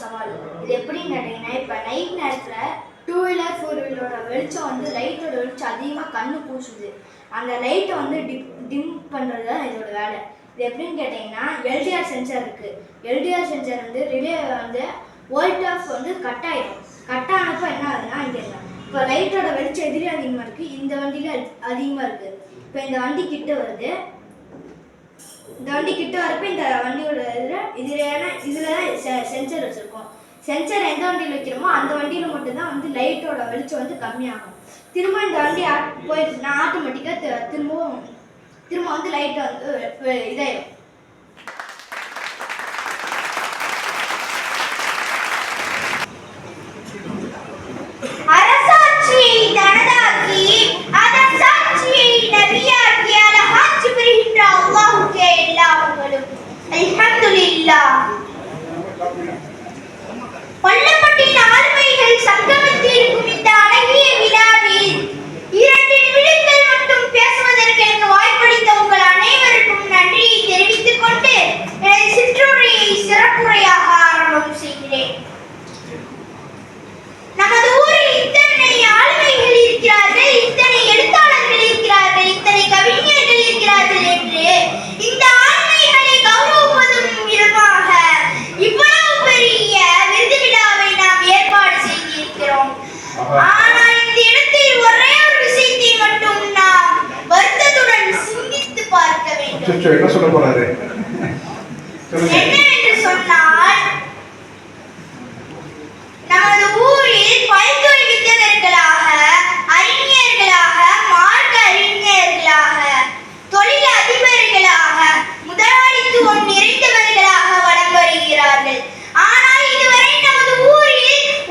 சவால். இது எப்படின்னு கேட்டிங்கன்னா இப்போ நைட் நேரத்தில் டூ வீலர் ஃபோர் வீலரோட வெளிச்சம் வந்து லைட்டோட வெளிச்சம் அதிகமாக கண்ணு பூசுது. அந்த லைட்டை வந்து டிம் டிம் பண்ணுறது தான் இதோட வேலை. இது எப்படின்னு கேட்டிங்கன்னா எல்டிஆர் சென்சார் இருக்குது எல்டிஆர் சென்சார் வந்து ரிலே வந்து வோல்ட் ஆஃப் வந்து கட் ஆகிடும் கட் ஆனப்போ என்ன ஆகுதுன்னா இங்கே இப்போ லைட்டோட வெளிச்சம் எதிரே அதிகமாக இருக்குது இந்த வண்டியில் அதிகமாக இருக்குது இப்போ இந்த வண்டி கிட்ட வருது. இந்த வண்டி கிட்ட வரப்ப இந்த வண்டியோட இதில் இதுல இதில் தான் சென்சர் வச்சுருக்கோம். சென்சர் எந்த வண்டியில் வைக்கிறோமோ அந்த வண்டியில் மட்டும்தான் வந்து லைட்டோட வெளிச்சம் வந்து கம்மியாகும். திரும்ப இந்த வண்டி ஆட் போயிடுச்சுன்னா ஆட்டோமேட்டிக்காக திரும்பவும் திரும்ப வந்து லைட்டை வந்து இதாயிடும்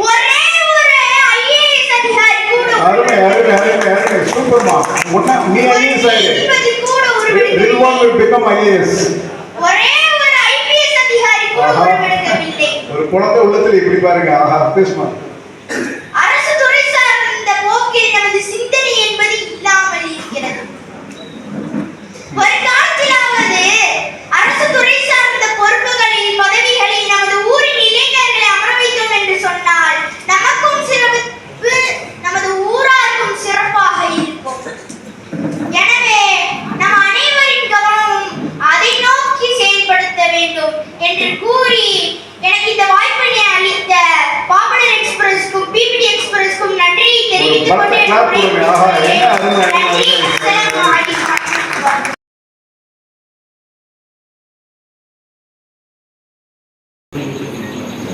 ஒரே ஒரு ஐஏஎஸ் அதிகாரி கூட அருமை அருமை அருமை அருமை. சூப்பர்மா. முன்னா நீ ஐஏஎஸ் ஆயிரு. ரில்வான் will become ஐஏஎஸ் ஒரே ஒரு ஐபிஎஸ் அதிகாரி கூட ஒரு குழந்தை உள்ளத்துல இப்படி பாருங்க. ஆஹா பேசுமா?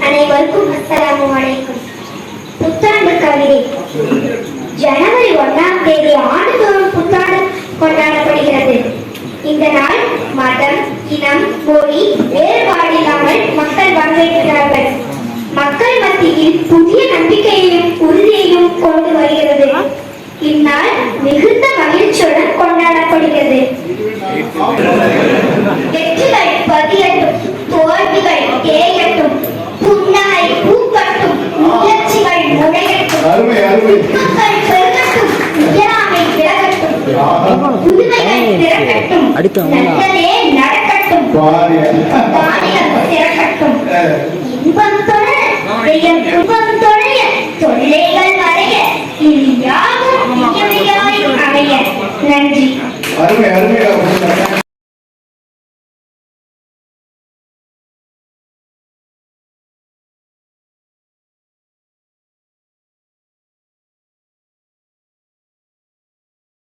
அனைவருக்கும் அஸ்ஸலாமு அலைக்கும். புத்தாண்டு கவிதை. ஜனவரி ஒன்றாம் தேதி ஆண்டுதோறும் புத்தாண்டு கொண்டாடப்படுகிறது. இந்த நாள் மதம் இனம் மொழி வேறுபாடு இல்லாமல் மக்கள் பங்கேற்கிறார்கள் மக்கள் மத்தியில் புதிய நம்பிக்கையையும் உறுதியையும் கொண்டு வருகிறது. இந்நாள் மிகுந்த மகிழ்ச்சியுடன் கொண்டாடப்படுகிறது. வெற்றிகள் பதியட்டும் தோல்விகள் தேயட்டும் புன்னகை பூக்கட்டும் முயற்சிகள் அருமை மக்கள் பெருகட்டும் இயலாமை விலகட்டும் புதுமைகள் பிறக்கட்டும் நல்லதே நடக்கட்டும் காரியம் சிறக்கட்டும் அருமை அருமையா